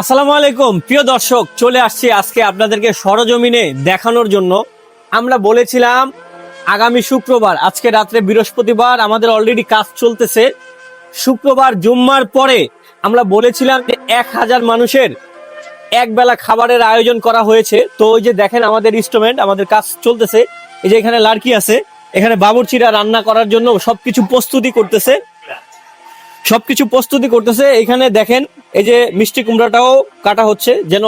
আসসালামু আলাইকুম। প্রিয় দর্শক, চলে আসছি আজকে আপনাদেরকে সরজমিনে দেখানোর জন্য। আমরা বলেছিলাম, আগামী শুক্রবার, আজকে রাত্রে বৃহস্পতিবার আমাদের অলরেডি কাজ চলতেছে। শুক্রবার, জুম্মার পরে আমরা বলেছিলাম যে এক হাজার মানুষের এক বেলা খাবারের আয়োজন করা হয়েছে। তো ওই যে দেখেন আমাদের ইনস্ট্রুমেন্ট আমাদের কাজ চলতেছে। এই যে এখানে লাড়কি আছে, এখানে বাবুর্চিরা রান্না করার জন্য সবকিছু প্রস্তুতি করতেছে। সবকিছু প্রস্তুতি করতেছে। এখানে দেখেন এই যে মিষ্টি কুমড়াটাও কাটা হচ্ছে যেন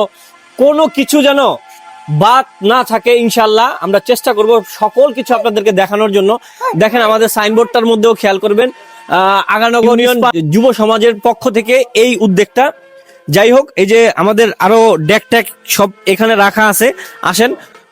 কোনো কিছু যেন বাদ না থাকে ইনশাল্লাহ আমরা চেষ্টা করব সকল কিছু আপনাদেরকে দেখানোর জন্য। দেখেন আমাদের সাইনবোর্ডটার মধ্যেও খেয়াল করবেন আহ, আগানগর যুব সমাজের পক্ষ থেকে এই উদ্যোগটা। যাই হোক এই যে আমাদের আরও ডেক ট্যাক সব এখানে রাখা আছে। আসেন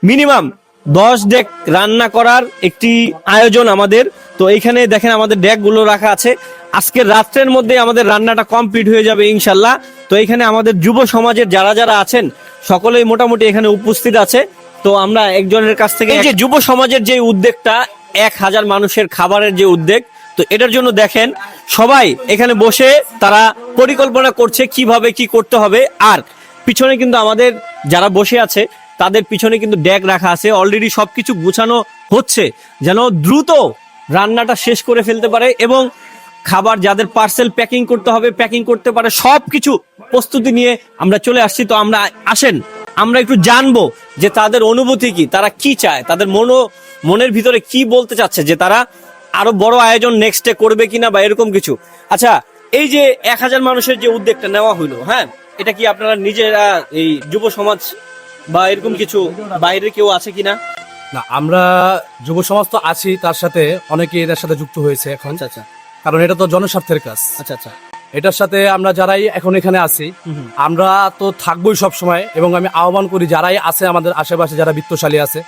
মিনিমাম দশ ডেক রান্না করার একটি আয়োজন আমাদের। তো এইখানে দেখেন আমাদের ডেকগুলো রাখা আছে। আজকের রাত্রের মধ্যে আমাদের রান্নাটা কমপ্লিট হয়ে যাবে ইনশাল্লাহ তো এখানে আমাদের যুব সমাজের যারা যারা আছেন সকলেই মোটামুটি এখানে উপস্থিত আছে। তো আমরা একজনের কাছ থেকে এই যে যুব সমাজের যে উদ্যোগটা এক হাজার মানুষের খাবারের যে উদ্যোগ তো এটার জন্য দেখেন সবাই এখানে বসে তারা পরিকল্পনা করছে কীভাবে কি করতে হবে। আর পিছনে কিন্তু আমাদের যারা বসে আছে তাদের পিছনে কিন্তু ড্যাগ রাখা আছে। অলরেডি সবকিছু গুছানো হচ্ছে যেন দ্রুত রান্নাটা শেষ করে ফেলতে পারে এবং খাবার যাদের পার্সেল প্যাকিং করতে হবে প্যাকিং করতে পারে সবকিছু প্রস্তুতি নিয়ে আমরা চলে আসছি। তো আমরা আসেন আমরা একটু জানব যে তাদের অনুভূতি কি তারা কি চায় তাদের মনো মনের ভিতরে কি বলতে চাচ্ছে যে তারা আরও বড় আয়োজন নেক্সট ডে করবে কিনা বা এরকম কিছু। আচ্ছা এই যে এক হাজার মানুষের যে উদ্যোগটা নেওয়া হইল হ্যাঁ এটা কি আপনারা নিজেরা এই যুব সমাজ বা এরকম কিছু বাইরে কেউ আছে কিনা? না আমরা যুব সমাজ তো আছি তার সাথে অনেকে এদের সাথে যুক্ত হয়েছে এখন। আচ্ছা আচ্ছা। কারণ এটা তো জনস্বার্থের কাজ। আচ্ছা আচ্ছা। এটার সাথে আমরা যারাই এখন এখানে আছি। আমরা তো থাকবোই সব সময় এবং আমি আহ্বান করি যারাই আছে আমাদের আশেপাশে যারা বিত্তশালী আছে।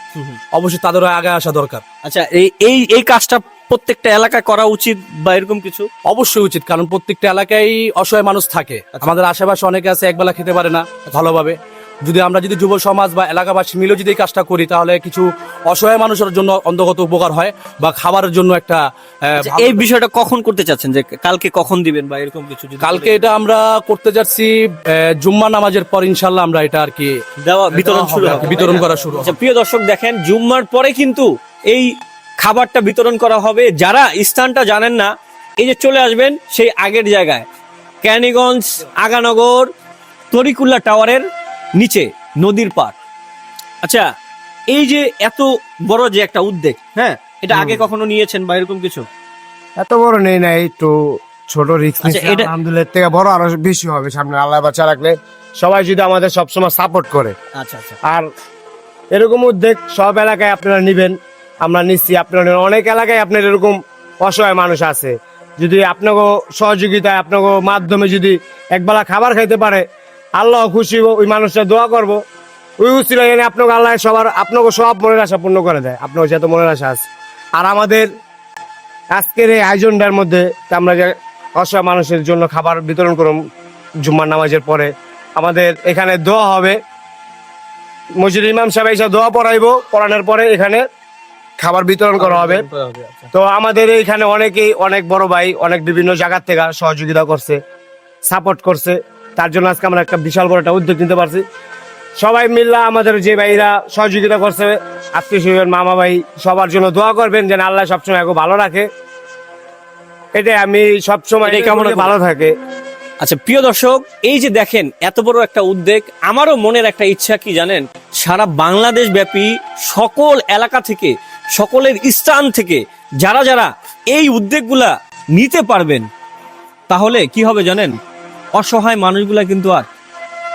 অবশ্যই তাদেরও আগে আসা দরকার। আচ্ছা এই এই এই কাজটা প্রত্যেকটা এলাকায় করা উচিত বা এরকম কিছু? অবশ্যই উচিত কারণ প্রত্যেকটা এলাকায় অসহায় মানুষ থাকে। আচ্ছা। আমাদের আশেপাশে অনেকে আছে একবেলা খেতে পারে না ভালোভাবে। যদি আমরা যদি যুব সমাজ বা এলাকাবাসী মিলে যদি এই কাজটা করি তাহলে কিছু অসহায় মানুষের জন্য অন্তর্গত উপকার হয় বা খাবারের জন্য একটা আচ্ছা, এই বিষয়টা কখন করতে চাচ্ছেন? যে কালকে কখন দিবেন বা এরকম কিছু কালকে এটা আমরা করতে যাচ্ছি জুম্মা নামাজের পর ইনশাল্লাহ আমরা এটা আর কি দেওয়া বিতরণ শুরু বিতরণ করা শুরু। আচ্ছা প্রিয় দর্শক দেখেন জুম্মার পরে কিন্তু এই খাবারটা বিতরণ করা হবে। যারা স্থানটা জানেন না এই যে চলে আসবেন সেই আগের জায়গায়। ক্যানিগঞ্জ আগানগর তরিকুল্লা টাওয়ারের নিচে নদীর পার আচ্ছা এই যে এত বড় যে একটা উদ্যোগ হ্যাঁ? এটা আগে কখনো নিয়েছেন বা এরকম কিছু? এত বড় নেই না একটু ছোট রিস্ক আচ্ছা, আলহামদুলিল্লাহ। থেকে বড় আরও বেশি হবে সামনে আল্লাহ বাচ্চা রাখলে। সবাই যদি আমাদের সবসময় সাপোর্ট করে। আচ্ছা আচ্ছা। আর এরকম উদ্যোগ সব এলাকায় আপনারা নিবেন আমরা নিচ্ছি। আপনারা অনেক এলাকায় আপনার এরকম অসহায় মানুষ আছে। যদি আপনাকে সহযোগিতায় আপনাকে মাধ্যমে যদি একবেলা খাবার খাইতে পারে আল্লাহ খুশি ওই মানুষটা দোয়া করব। ওই উচিত আপনাকে আল্লাহ সবার আপনাকে সব মনের আশা পূর্ণ করে দেয়। আপনার যত মনের আশা আছে। আর আমাদের আজকের এই আয়োজনটার মধ্যে আমরা যে অসহায় মানুষের জন্য খাবার বিতরণ করুন জুম্মার নামাজের পরে, আমাদের এখানে দোয়া হবে। মসজিদ ইমাম সাহেব এসে দোয়া পড়াইবো। পড়ানোর পরে এখানে খাবার বিতরণ করা হবে। তো আমাদের এইখানে অনেকেই, অনেক বড় ভাই, অনেক বিভিন্ন জায়গার থেকে সহযোগিতা করছে সাপোর্ট করছে। তার জন্য আজকে আমরা একটা বিশাল বড় একটা উদ্যোগ নিতে পারছি। সবাই মিল্লা আমাদের যে ভাইরা সহযোগিতা করছে আত্মীয় স্বজন মামা ভাই সবার জন্য দোয়া করবেন যেন আল্লাহ সবসময় একে ভালো রাখে। এটাই আমি সবসময় কামনা ভালো থাকে। আচ্ছা প্রিয় দর্শক এই যে দেখেন এত বড় একটা উদ্যোগ আমারও মনের একটা ইচ্ছা কি জানেন? সারা বাংলাদেশ ব্যাপী সকল এলাকা থেকে সকলের স্থান থেকে যারা যারা এই উদ্যোগগুলা নিতে পারবেন তাহলে কি হবে জানেন? অসহায় মানুষগুলা কিন্তু আর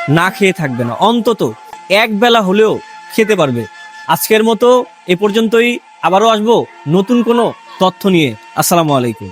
না খেয়ে থাকবে না। অন্তত এক বেলা হলেও খেতে পারবে। আজকের মতো এ পর্যন্তই। আবারও আসব নতুন কোনো তথ্য নিয়ে। আসসালামু আলাইকুম।